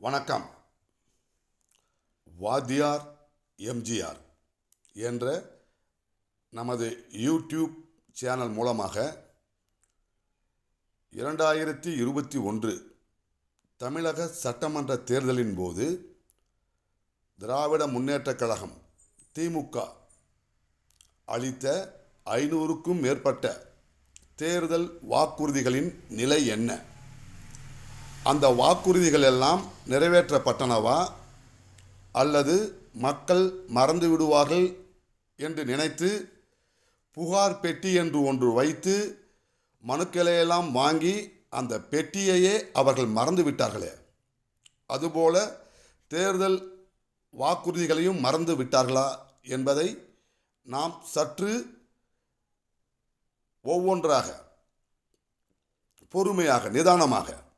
வணக்கம். வாத்தியார் எம்ஜிஆர் என்ற நமது யூடியூப் சேனல் மூலமாக இரண்டாயிரத்தி இருபத்தி ஒன்று தமிழக சட்டமன்ற தேர்தலின் போது திராவிட முன்னேற்றக் கழகம் திமுக அளித்த ஐநூறுக்கும் மேற்பட்ட தேர்தல் வாக்குறுதிகளின் நிலை என்ன? அந்த வாக்குறுதிகள் எல்லாம் நிறைவேற்றப்பட்டனவா? அல்லது மக்கள் மறந்து விடுவார்கள் என்று நினைத்து புகார் பெட்டி என்று ஒன்று வைத்து மனுக்களையெல்லாம் வாங்கி அந்த பெட்டியையே அவர்கள் மறந்து விட்டார்களே. அதுபோல தேர்தல் வாக்குறுதிகளையும் மறந்து விட்டார்களா என்பதை நாம் சற்று ஒவ்வொன்றாக பொறுமையாக நிதானமாக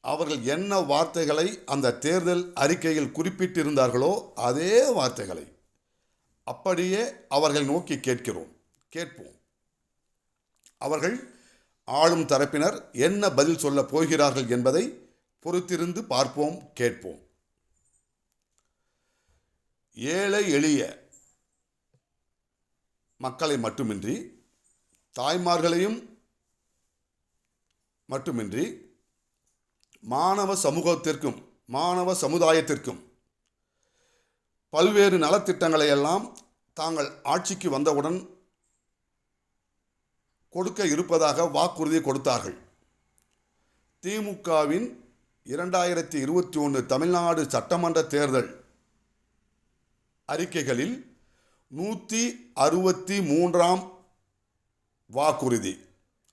அவர்கள் என்ன வார்த்தைகளை அந்த தேர்தல் அறிக்கையில் குறிப்பிட்டிருந்தார்களோ அதே வார்த்தைகளை அப்படியே அவர்கள் நோக்கி கேட்கிறோம். கேட்போம். அவர்கள் ஆளும் தரப்பினர் என்ன பதில் சொல்லப் போகிறார்கள் என்பதை பொறுத்திருந்து பார்ப்போம் கேட்போம். ஏழை எளிய மக்களை மட்டுமின்றி தாய்மார்களையும் மட்டுமின்றி மாணவ சமூகத்திற்கும் மாணவ சமுதாயத்திற்கும் பல்வேறு நலத்திட்டங்களை எல்லாம் தாங்கள் ஆட்சிக்கு வந்தவுடன் கொடுக்க இருப்பதாக வாக்குறுதி கொடுத்தார்கள். திமுகவின் இரண்டாயிரத்தி இருபத்தி ஒன்று தமிழ்நாடு சட்டமன்ற தேர்தல் அறிக்கைகளில் நூற்றி அறுபத்தி மூன்றாம் வாக்குறுதி.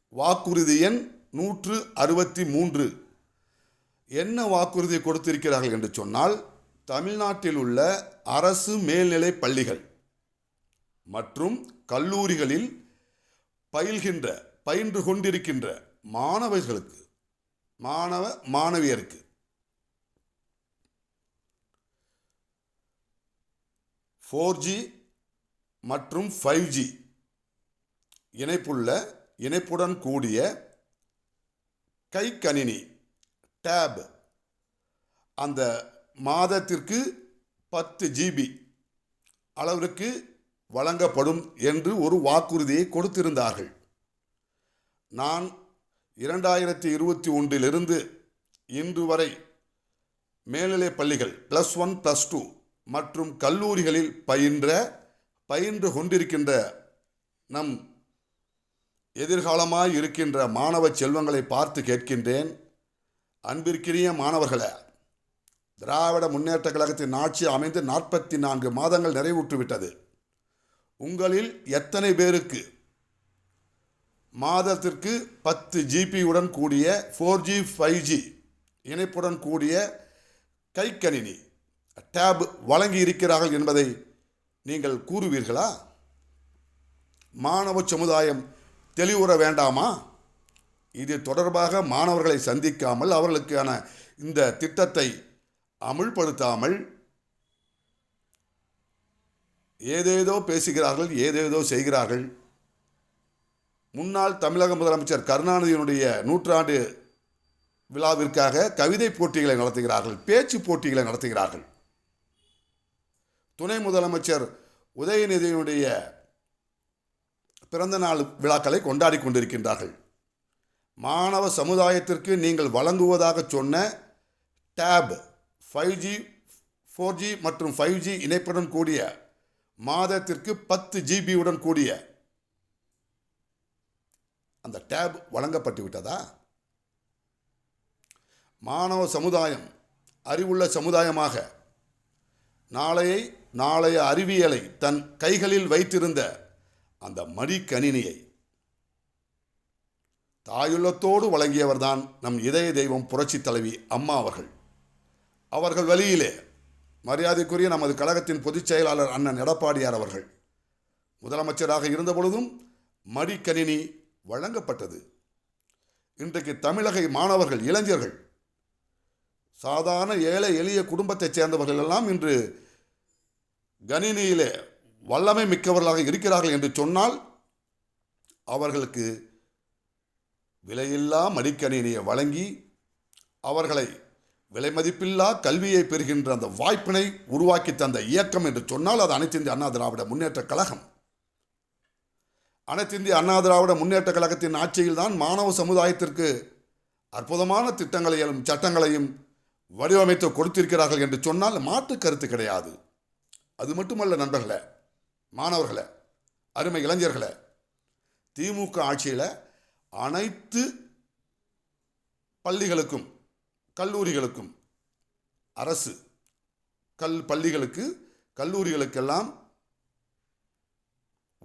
வாக்குறுதி எண் நூற்று அறுபத்தி மூன்று. என்ன வாக்குறுதி கொடுத்திருக்கிறார்கள் என்று சொன்னால் தமிழ்நாட்டில் உள்ள அரசு மேல்நிலை பள்ளிகள் மற்றும் கல்லூரிகளில் பயில்கின்ற பயின்று கொண்டிருக்கின்ற மாணவர்களுக்கு மாணவ மாணவியருக்கு ஃபோர் ஜி மற்றும் ஃபைவ் ஜி இணைப்புள்ள இணைப்புடன் கூடிய கைக்கணினி டேப் அந்த மாதத்திற்கு பத்து ஜிபி அளவிற்கு வழங்கப்படும் என்று ஒரு வாக்குறுதியை கொடுத்திருந்தார்கள். நான் இரண்டாயிரத்தி இருபத்தி ஒன்றிலிருந்து இன்று வரை மேல்நிலைப் பள்ளிகள் ப்ளஸ் ஒன் ப்ளஸ் டூ மற்றும் கல்லூரிகளில் பயின்ற பயின்று கொண்டிருக்கின்ற நம் எதிர்காலமாய் இருக்கின்ற மாணவ செல்வங்களை பார்த்து கேட்கின்றேன். அன்பிற்கினிய மாணவர்களே திராவிட முன்னேற்ற கழகத்தின் ஆட்சி அமைந்து நாற்பத்தி நான்கு மாதங்கள் நிறைவுற்றுவிட்டது. உங்களில் எத்தனை பேருக்கு மாதத்திற்கு பத்து ஜிபியுடன் கூடிய ஃபோர் ஜி ஃபைவ் ஜி இணைப்புடன் கூடிய கைக்கணினி டேப் வழங்கி இருக்கிறார்கள் என்பதை நீங்கள் கூறுவீர்களா? மாணவ சமுதாயம் தெளிவுற வேண்டாமா? இது தொடர்பாக மாணவர்களை சந்திக்காமல் அவர்களுக்கான இந்த திட்டத்தை அமுல்படுத்தாமல் ஏதேதோ பேசுகிறார்கள் ஏதேதோ செய்கிறார்கள். முன்னாள் தமிழக முதலமைச்சர் கருணாநிதியினுடைய நூற்றாண்டு விழாவிற்காக கவிதை போட்டிகளை நடத்துகிறார்கள் பேச்சு போட்டிகளை நடத்துகிறார்கள். துணை முதலமைச்சர் உதயநிதியினுடைய பிறந்த நாள் விழாக்களை கொண்டாடி கொண்டிருக்கின்றார்கள். மாணவ சமுதாயத்திற்கு நீங்கள் வழங்குவதாக சொன்ன tab five G four G மற்றும் ஃபைவ் ஜி இணைப்புடன் கூடிய மாதத்திற்கு பத்து ஜிபியுடன் கூடிய அந்த டேப் வழங்கப்பட்டு விட்டதா? மாணவ சமுதாயம் அறிவுள்ள சமுதாயமாக நாளையை நாளைய அறிவியலை தன் கைகளில் வைத்திருந்த அந்த மடிக்கணினியை தாயுள்ளத்தோடு வழங்கியவர்தான் நம் இதய தெய்வம் புரட்சி தலைவி அம்மா அவர்கள். அவர்கள் வழியிலே மரியாதைக்குரிய நமது கழகத்தின் பொதுச் செயலாளர் அண்ணன் எடப்பாடியார் அவர்கள். முதலமைச்சராக இருந்தபொழுதும் மடிக்கணினி வழங்கப்பட்டது. இன்றைக்கு தமிழக மாணவர்கள் இளைஞர்கள் சாதாரண ஏழை எளிய குடும்பத்தைச் சேர்ந்தவர்கள் எல்லாம் இன்று கணினியிலே வல்லமை மிக்கவர்களாக இருக்கிறார்கள் என்று சொன்னால் அவர்களுக்கு விலையில்லா மடிக்கணினியை வழங்கி அவர்களை விலைமதிப்பில்லா கல்வியை பெறுகின்ற அந்த வாய்ப்பினை உருவாக்கி தந்த இயக்கம் என்று சொன்னால் அது அனைத்து இந்திய அண்ணா திராவிட முன்னேற்ற கழகம். அனைத்து இந்திய அண்ணா திராவிட முன்னேற்ற கழகத்தின் ஆட்சியில் தான் மாணவ சமுதாயத்திற்கு அற்புதமான திட்டங்களையும் சட்டங்களையும் வடிவமைத்து கொடுத்திருக்கிறார்கள் என்று சொன்னால் மாற்று கருத்து கிடையாது. அது மட்டுமல்ல நண்பர்களே மாணவர்களே அருமை இளைஞர்களே திமுக ஆட்சியில் அனைத்து பள்ளிகளுக்கும் கல்லூரிகளுக்கும் அரசு கல் பள்ளிகளுக்கு கல்லூரிகளுக்கெல்லாம்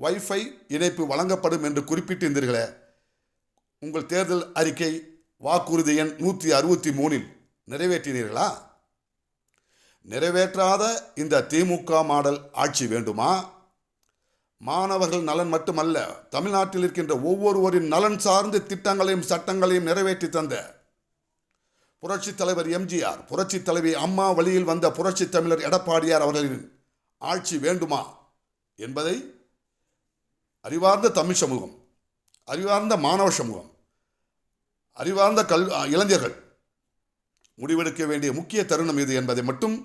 வைஃபை இணைப்பு வழங்கப்படும் என்று குறிப்பிட்டிருந்தீர்களே. உங்கள் தேர்தல் அறிக்கை வாக்குறுதி எண் நூற்றி அறுபத்தி மூணில் நிறைவேற்றினீர்களா? நிறைவேற்றாத இந்த திமுக மாடல் ஆட்சி வேண்டுமா? மாணவர்கள் நலன் மட்டுமல்ல தமிழ்நாட்டில் இருக்கின்ற ஒவ்வொருவரின் நலன் சார்ந்த திட்டங்களையும் சட்டங்களையும் நிறைவேற்றி தந்த புரட்சித் தலைவர் எம்ஜிஆர் புரட்சித் தலைவி அம்மா வழியில் வந்த புரட்சித் தமிழர் எடப்பாடியார் அவர்களின் ஆட்சி வேண்டுமா என்பதை அறிவார்ந்த தமிழ் சமூகம் அறிவார்ந்த மாணவ சமூகம் அறிவார்ந்த கல் இளைஞர்கள் முடிவெடுக்க வேண்டிய முக்கிய தருணம் இது என்பதை மட்டும்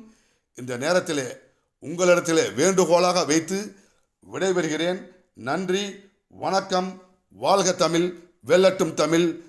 இந்த நேரத்திலே உங்களிடத்திலே வேண்டுகோளாக வைத்து விடைபெறுகிறேன். நன்றி வணக்கம் வாழ்க தமிழ் வெல்லட்டும் தமிழ்.